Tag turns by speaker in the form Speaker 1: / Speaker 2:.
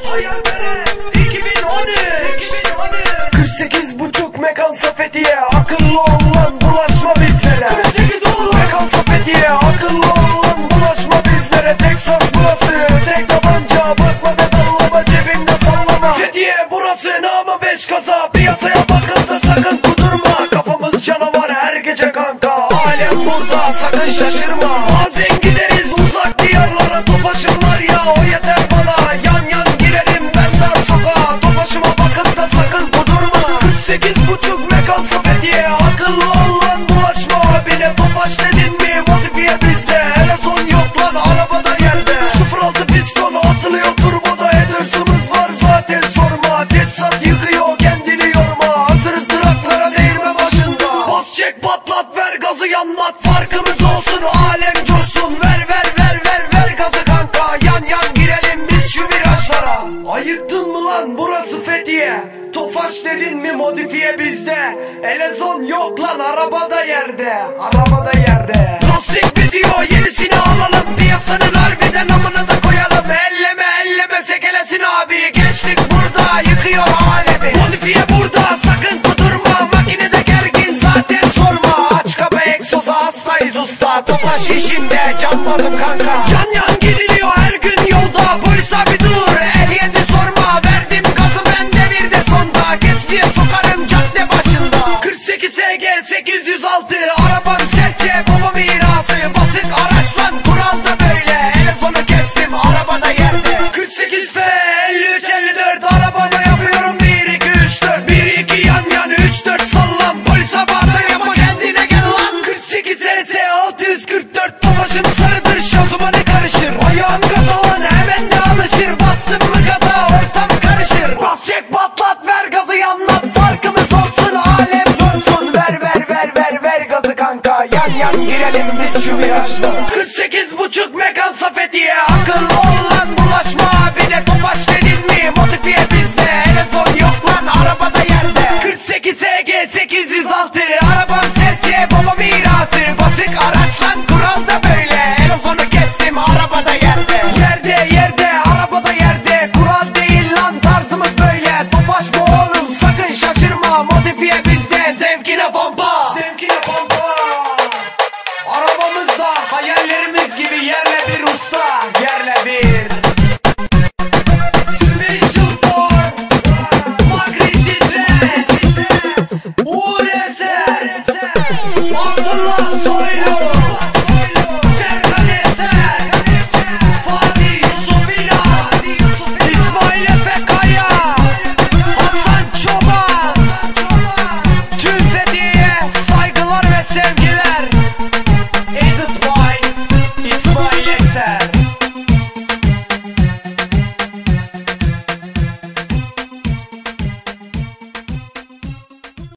Speaker 1: hayalperest Hayalperest 2013
Speaker 2: 48 buçuk mekansa fethiye Akıllı ol lan bulaşma bizlere.
Speaker 1: 48 olur.
Speaker 2: Mekansa fethiye Akıllı ol lan bulaşma bizlere. Texas burası Tek tabanca. Bakma da dallama Cebinde sallama. Fethiye burası namı beş kasa Piyasaya bakın da sakın kudurma. Kafamız canavar her gece kanka. Alem burada sakın şaşırma. Bazen gideriz uzak diyarlara Topaşımlar dedin mi modifiye bizde? Elezon yok lan arabada yerde. Arabada yerde. Lastik bitiyor yenisini alalım Piyasanın harbiden amına da koyalım. Elleme elleme sekelesin abi. Gençlik burada yıkıyor alemi. Modifiye burada sakın kudurma. Makinede gergin zaten sorma. Aç kapa egzoza hastayız usta. Tofaş işinde cambazım kanka. Yan yan gidiliyor her gün yolda. Polis abi dur Arabam Yan yan girelim biz şu virajda. 48 buçuk mekan safetiye. Akıllı ol lan bulaşma Bir de. Topaş dedin mi? Modifiye bizde. Hele son yok lan arabada yerde. 48 SG 806 Arabam serçe baba mirası. Basık araç lan kural da böyle. Hele sonu kestim arabada yerde. Yerde yerde arabada yerde. Kural değil lan tarzımız böyle. Topaş bu oğlum sakın şaşırma. Modifiye bizde Hayallerimiz gibi yerle bir usta yerle bir. Special for Magrisi Dress Uğur Eser Abdullah Soy